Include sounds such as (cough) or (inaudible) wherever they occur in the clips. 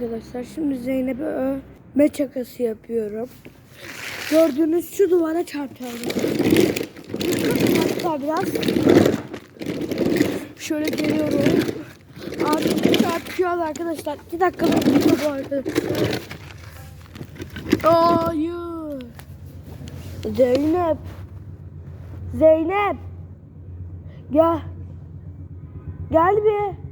Arkadaşlar şimdi Zeynep'e övme çakası yapıyorum. Gördüğünüz şu duvara çarpıyorum. Hatta biraz şöyle geliyorum. Artık çarpıyor arkadaşlar. 2 dakika bekliyor bu arkadaşlar. Hayır. Zeynep. Zeynep. Gel. Gel bir.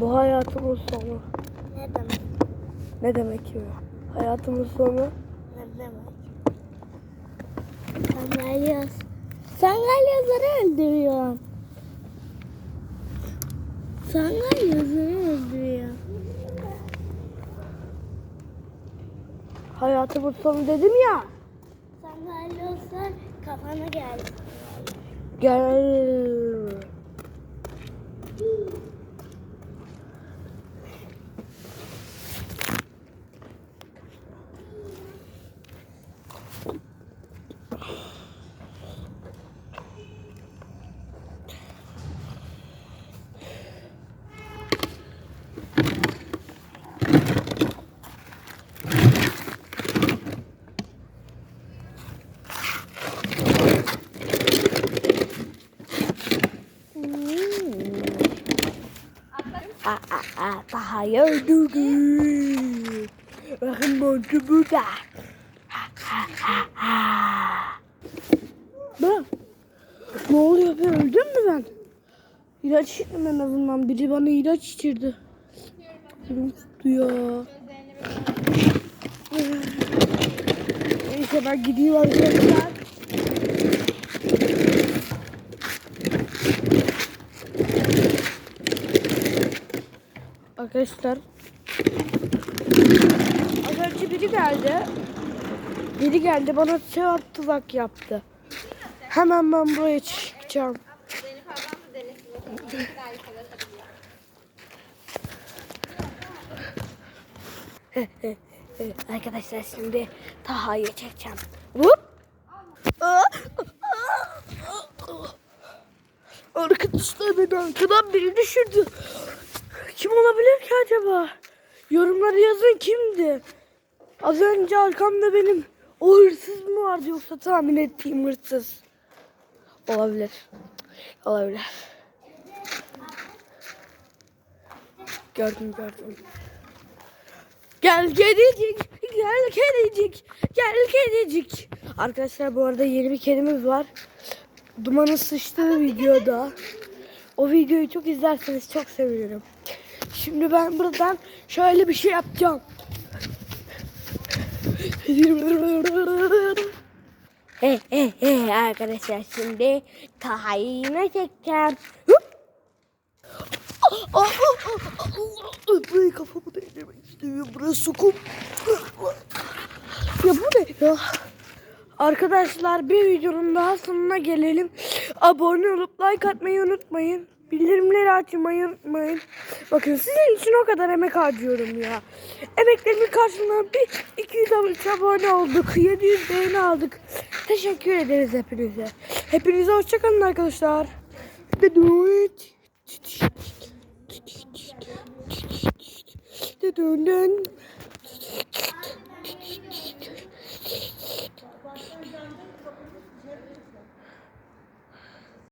Bu hayatımın sonu. Ne demek? Ne demek bu? Hayatımın sonu. Ne demek? Sangalyoz. Sangalyozları öldürüyorsun. Sangalyozları öldürüyor. Hayatımın sonu dedim ya. Sangalyozlar kafana geldi. Gel. Daha öldürdüm. Bakın montu burada. Bak. Ne oluyor be öldüm mü ben? İlaç içtim en azından. Biri bana ilaç içirdi. Elim tutuyor. Neyse ben gideyim arkadaşlar. Arkadaşlar. Az önce biri geldi. Biri geldi bana cevap tuzak yaptı. Hemen ben buraya çıkacağım. (laughs) Arkadaşlar şimdi Taha'yı çekeceğim. Hop. Arkadaşlar beni arkadan biri düşürdü. Kim olabilir ki acaba? Yorumlara yazın kimdi? Az önce arkamda benim o hırsız mı vardı yoksa tahmin ettiğim hırsız? Olabilir. Olabilir. Gördüm gördüm. Gel kedicik, gel kedicik, gel kedicik. Arkadaşlar bu arada yeni bir kedimiz var. Dumanın sıçtığı videoda. O videoyu çok izlerseniz çok sevinirim. Şimdi ben buradan şöyle bir şey yapacağım. He he he arkadaşlar şimdi Taha'yı çekeceğim. Ah, ah, ah. Burayı kafamı değdirmek istemiyorum. Burası kum. Ya bu ne ya? Arkadaşlar bir videonun daha sonuna gelelim. Abone olup like atmayı unutmayın. Bildirimleri açmayı unutmayın. Bakın sizin için o kadar emek harcıyorum ya. Emeklerimin karşılığında bir 200 abone olduk. 700 beğeni aldık. Teşekkür ederiz hepinize. Hepinize hoşçakalın arkadaşlar. Do it. Dun dun.